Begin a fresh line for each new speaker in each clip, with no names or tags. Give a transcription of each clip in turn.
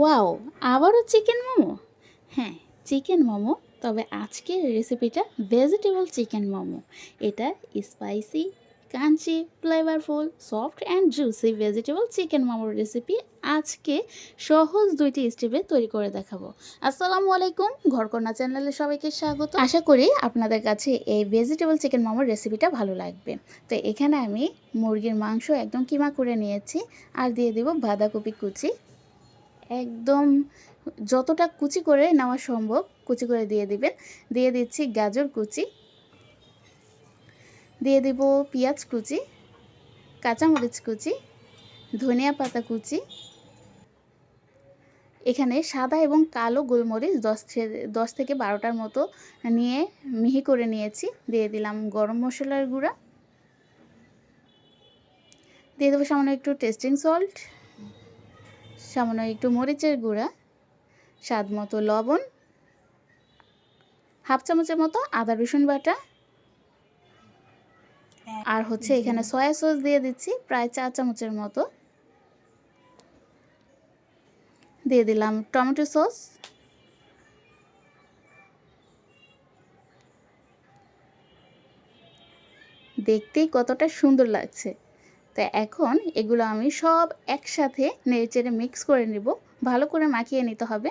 Wow, আবারও chicken momo? হ্যাঁ chicken momo, তবে আজকের রেসিপিটা ভেজিটেবল চিকেন মোমো। এটা spicy crunchy flavourful soft and juicy vegetable chicken মোমোর রেসিপি আজকে সহজ দুইটি স্টেপে তৈরি করে দেখাবো। আসসালামু আলাইকুম, ঘরকন্যা চ্যানেলে সবাইকে স্বাগত। আশা করি আপনাদের কাছে এই ভেজিটেবল চিকেন মোমোর রেসিপিটা ভালো লাগবে। তো এখানে আমি মুরগির মাংস একদম কিমা করে নিয়েছি, আর দিয়ে দেব বাঁধাকপি কুচি একদম যতটা কুচি করে নেওয়া সম্ভব কুচি করে দিয়ে দিবেন। দিয়ে দিচ্ছি গাজর কুচি। দিয়ে দেব পেঁয়াজ কুচি, কাঁচামরিচ কুচি, ধনিয়া পাতা কুচি। এখানে সাদা এবং কালো গোলমরিচ দশ দশ থেকে বারোটার মতো নিয়ে মিহি করে নিয়েছি। দিয়ে দিলাম গরম মশলার গুঁড়া। দিয়ে দেবো সামান্য একটু টেস্টিং সল্ট সামান্য একটু মরিচের গুঁড়া স্বাদ মতো লবণ হাফ চামচের মতো আদা রসুন বাটা আর হচ্ছে এখানে সয়া সস দিয়ে দিচ্ছি প্রায় চার চামচের মতো। দিয়ে দিলাম টমেটো সস। দেখতেই কতটা সুন্দর লাগছে। তো এখন এগুলো আমি সব একসাথে নেড়েচেড়ে মিক্স করে নেব। ভালো করে মাখিয়ে নিতে হবে।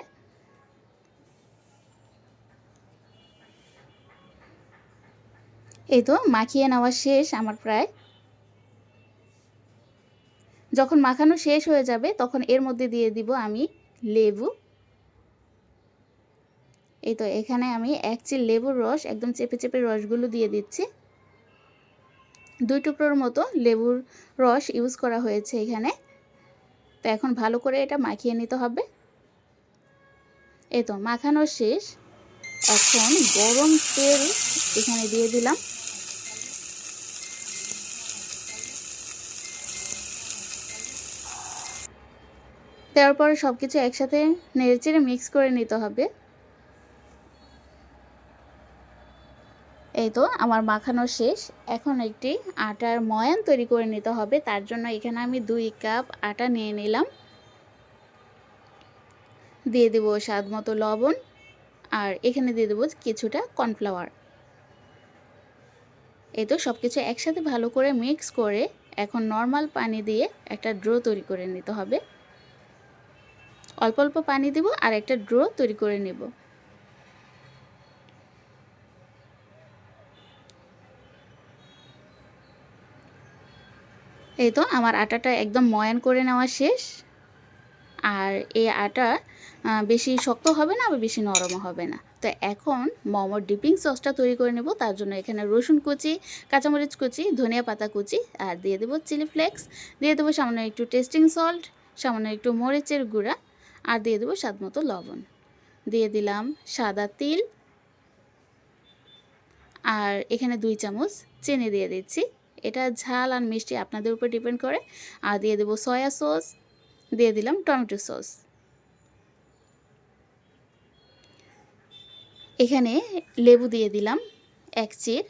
এই তো মাখিয়ে নেওয়া শেষ আমার প্রায়। যখন মাখানো শেষ হয়ে যাবে তখন এর মধ্যে দিয়ে দিব আমি লেবু। এই তো এখানে আমি এক চিল লেবুর রস, একদম চেপে চেপে রসগুলো দিয়ে দিচ্ছি। দুই টুকরোর মতো লেবুর রস ইউজ করা হয়েছে এখানে। তো এখন ভালো করে এটা মাখিয়ে নিতে হবে। এই তো, মাখানো শেষ। এখন গরম তেল এখানে দিয়ে দিলাম। দেওয়ার পরে সব কিছু একসাথে নেড়েচেড়ে মিক্স করে নিতে হবে। এই তো, আমার মাখানো শেষ। এখন একটি আটার ময়ান তৈরি করে নিতে হবে। তার জন্য এখানে আমি দুই কাপ আটা নিয়ে নিলাম। দিয়ে দেবো স্বাদ মতো লবণ। আর এখানে দিয়ে দেবো কিছুটা কর্নফ্লাওয়ার। এই তো সব কিছু একসাথে ভালো করে মিক্স করে এখন নর্মাল পানি দিয়ে একটা ড্রো তৈরি করে নিতে হবে। অল্প অল্প পানি দেব আর একটা ড্রো তৈরি করে নেব। এই তো আমার আটাটা একদম ময়ান করে নেওয়া শেষ। আর এই আটা বেশি শক্ত হবে না আবার বেশি নরমও হবে না। তো এখন মোমোর ডিপিং সসটা তৈরি করে নেব। তার জন্য এখানে রসুন কুচি, কাঁচামরিচ কুচি, ধনিয়া পাতা কুচি আর দিয়ে দেবো চিলি ফ্লেক্স। দিয়ে দেবো সামান্য একটু টেস্টিং সল্ট, সামান্য একটু মরিচের গুঁড়া আর দিয়ে দেবো স্বাদ মতো লবণ। দিয়ে দিলাম সাদা তিল। আর এখানে দুই চামচ চিনি দিয়ে দিচ্ছি। এটা ঝাল আর মিষ্টি আপনাদের উপর ডিপেন্ড করে। আর দিয়ে দেবো সয়া সস, দিয়ে দিলাম টমেটো সস। এখানে লেবু দিয়ে দিলাম এক চির।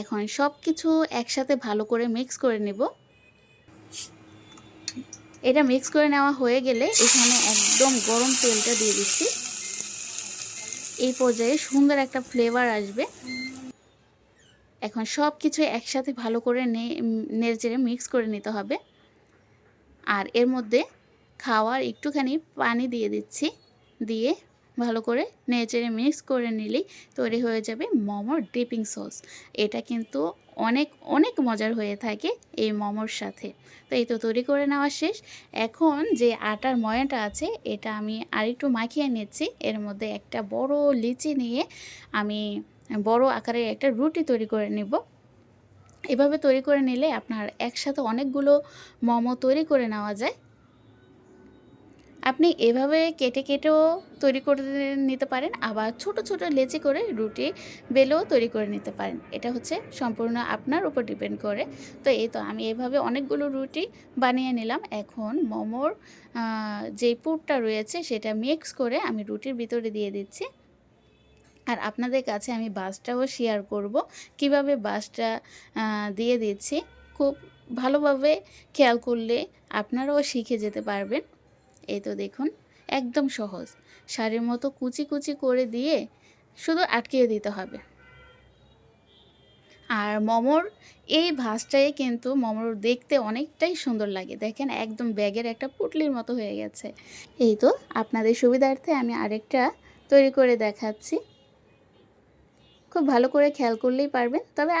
এখন সব কিছু একসাথে ভালো করে মিক্স করে নেব। এটা মিক্স করে নেওয়া হয়ে গেলে এখানে একদম গরম তেলটা দিয়ে দিচ্ছি। এই পর্যায়ে সুন্দর একটা ফ্লেভার আসবে। এখন সব কিছু একসাথে ভালো করে নেড়ে চেড়ে মিক্স করে নিতে হবে। আর এর মধ্যে খাওয়ার একটুখানি পানি দিয়ে দিচ্ছি, দিয়ে ভালো করে নেড়েচেড়ে মিক্স করে নিলেই তৈরি হয়ে যাবে মোমোর ডিপিং সস। এটা কিন্তু অনেক অনেক মজার হয়ে থাকে এই মোমোর সাথে। তো এই তো তৈরি করে নেওয়া শেষ। এখন যে আটার ময়াটা আছে, এটা আমি আরেকটু মাখিয়ে নিচ্ছি। এর মধ্যে একটা বড় লিচি নিয়ে আমি বড় আকারের একটা রুটি তৈরি করে নিব। এভাবে তৈরি করে নিলে আপনার একসাথে অনেকগুলো মোমো তৈরি করে নেওয়া যায়। আপনি এভাবে কেটে কেটেও তৈরি করে নিতে পারেন, আবার ছোট ছোট লেচি করে রুটি বেলেও তৈরি করে নিতে পারেন। এটা হচ্ছে সম্পূর্ণ আপনার উপর ডিপেন্ড করে। তো এই তো আমি এভাবে অনেকগুলো রুটি বানিয়ে নিলাম। এখন মোমোর যেই পুরটা রয়েছে সেটা মিক্স করে আমি রুটির ভিতরে দিয়ে দিচ্ছি। আর আপনাদের কাছে আমি বাসটাও শেয়ার করব, কীভাবে বাসটা দিয়ে দিচ্ছি। খুব ভালোভাবে খেয়াল করলে আপনারাও শিখে যেতে পারবেন। এই তো দেখুন, একদম সহজ। শাড়ির মতো কুচি কুচি করে দিয়ে শুধু আটকিয়ে দিতে হবে। আর মোমোর এই ভাঁজটাই কিন্তু মোমোর দেখতে অনেকটাই সুন্দর লাগে। দেখেন, একদম ব্যাগের একটা পুটলির মতো হয়ে গেছে। এই তো আপনাদের সুবিধার্থে আমি আরেকটা তৈরি করে দেখাচ্ছি। খুব ভালো করে খেয়াল করলেই পারবেন। তবে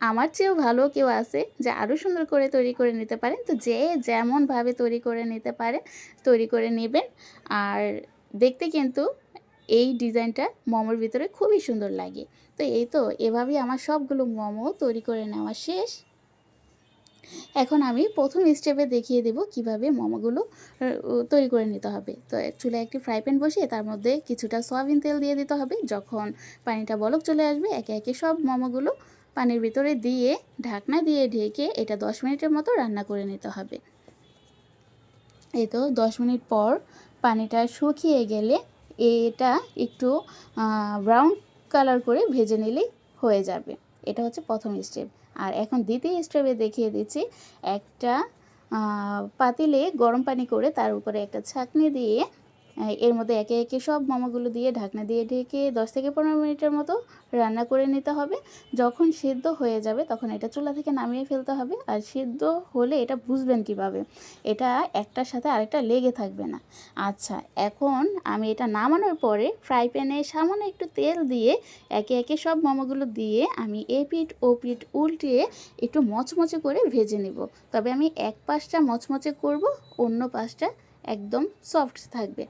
আমার চেয়েও ভালো কেউ আছে যে আরও সুন্দর করে তৈরি করে নিতে পারেন। তো যে যেমনভাবে তৈরি করে নিতে পারে, তৈরি করে নেবেন। আর দেখতে কিন্তু এই ডিজাইনটা মোমোর ভিতরে খুবই সুন্দর লাগে। তো এই তো, এভাবেই আমার সবগুলো মোমো তৈরি করে নেওয়া শেষ। এখন আমি প্রথম স্টেপে দেখিয়ে দেব কীভাবে মোমোগুলো তৈরি করে নিতে হবে। তো চুলে একটি ফ্রাই প্যান বসিয়ে তার মধ্যে কিছুটা সয়াবিন তেল দিয়ে দিতে হবে। যখন পানিটা বলক চলে আসবে, একে একে সব মোমোগুলো পানির ভিতরে দিয়ে ঢাকনা দিয়ে ঢেকে এটা দশ মিনিটের মতো রান্না করে নিতে হবে। এই তো দশ মিনিট পর পানিটা শুকিয়ে গেলে এটা একটু ব্রাউন কালার করে ভেজে নিলেই হয়ে যাবে। এটা হচ্ছে প্রথম স্টেপ আর এখন দ্বিতীয় স্টেপে দেখিয়ে দিচ্ছি, একটা পাতিলে গরম পানি করে তার উপরে একটা ছাঁকনি দিয়ে এর মধ্যে একে একে সব মোমোগুলো দিয়ে ঢাকনা দিয়ে ঢেকে দশ থেকে পনেরো মিনিটের মতো রান্না করে নিতে হবে। যখন সিদ্ধ হয়ে যাবে তখন এটা চুলা থেকে নামিয়ে ফেলতে হবে। আর সিদ্ধ হলে এটা বুঝবেন কীভাবে? এটা একটার সাথে আরেকটা লেগে থাকবে না। আচ্ছা এখন আমি এটা নামানোর পরে ফ্রাই প্যানে সামান্য একটু তেল দিয়ে একে একে সব মোমোগুলো দিয়ে আমি এ পিঠ ও পিঠ উল্টিয়ে একটু মচমচে করে ভেজে নেব। তবে আমি এক পাশটা মচমচে করব, অন্য পাশটা একদম সফট থাকবে।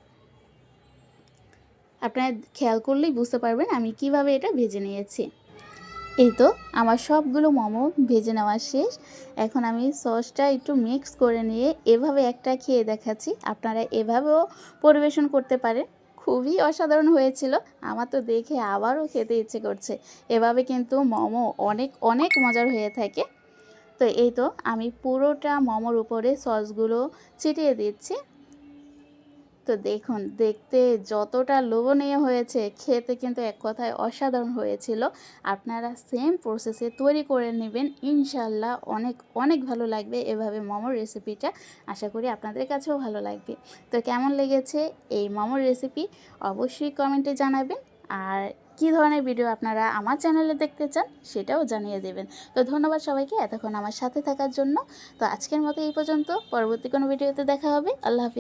আপনারা খেয়াল করলেই বুঝতে পারবেন আমি কীভাবে এটা ভেজে নিয়েছি। এই তো, আমার সবগুলো মোমো ভেজে নেওয়া শেষ। এখন আমি সসটা একটু মিক্স করে নিয়ে এভাবে একটা খেয়ে দেখাচ্ছি। আপনারা এভাবেও পরিবেশন করতে পারেন। খুবই অসাধারণ হয়েছিল। আমার তো দেখে আবারও খেতে ইচ্ছে করছে। এভাবে কিন্তু মোমো অনেক অনেক মজার হয়ে থাকে। তো এই তো, আমি পুরোটা মোমোর উপরে সসগুলো ছিটিয়ে দিচ্ছি। তো দেখুন, দেখতে যতটা লোভনীয় হয়েছে, খেতে কিন্তু এক কথায় অসাধারণ হয়েছিল। আপনারা সেম প্রসেসে তৈরি করে নেবেন। ইনশাল্লাহ অনেক অনেক ভালো লাগবে এভাবে মোমোর রেসিপিটা আশা করি আপনাদের কাছেও ভালো লাগবে। তো কেমন লেগেছে এই মোমোর রেসিপি অবশ্যই কমেন্টে জানাবেন। আর কী ধরনের ভিডিও আপনারা আমার চ্যানেলে দেখতে চান, সেটাও জানিয়ে দেবেন। তো ধন্যবাদ সবাইকে এতক্ষণ আমার সাথে থাকার জন্য। তো আজকের মতো এই পর্যন্ত। পরবর্তী কোনো ভিডিওতে দেখা হবে। আল্লাহ হাফিজ।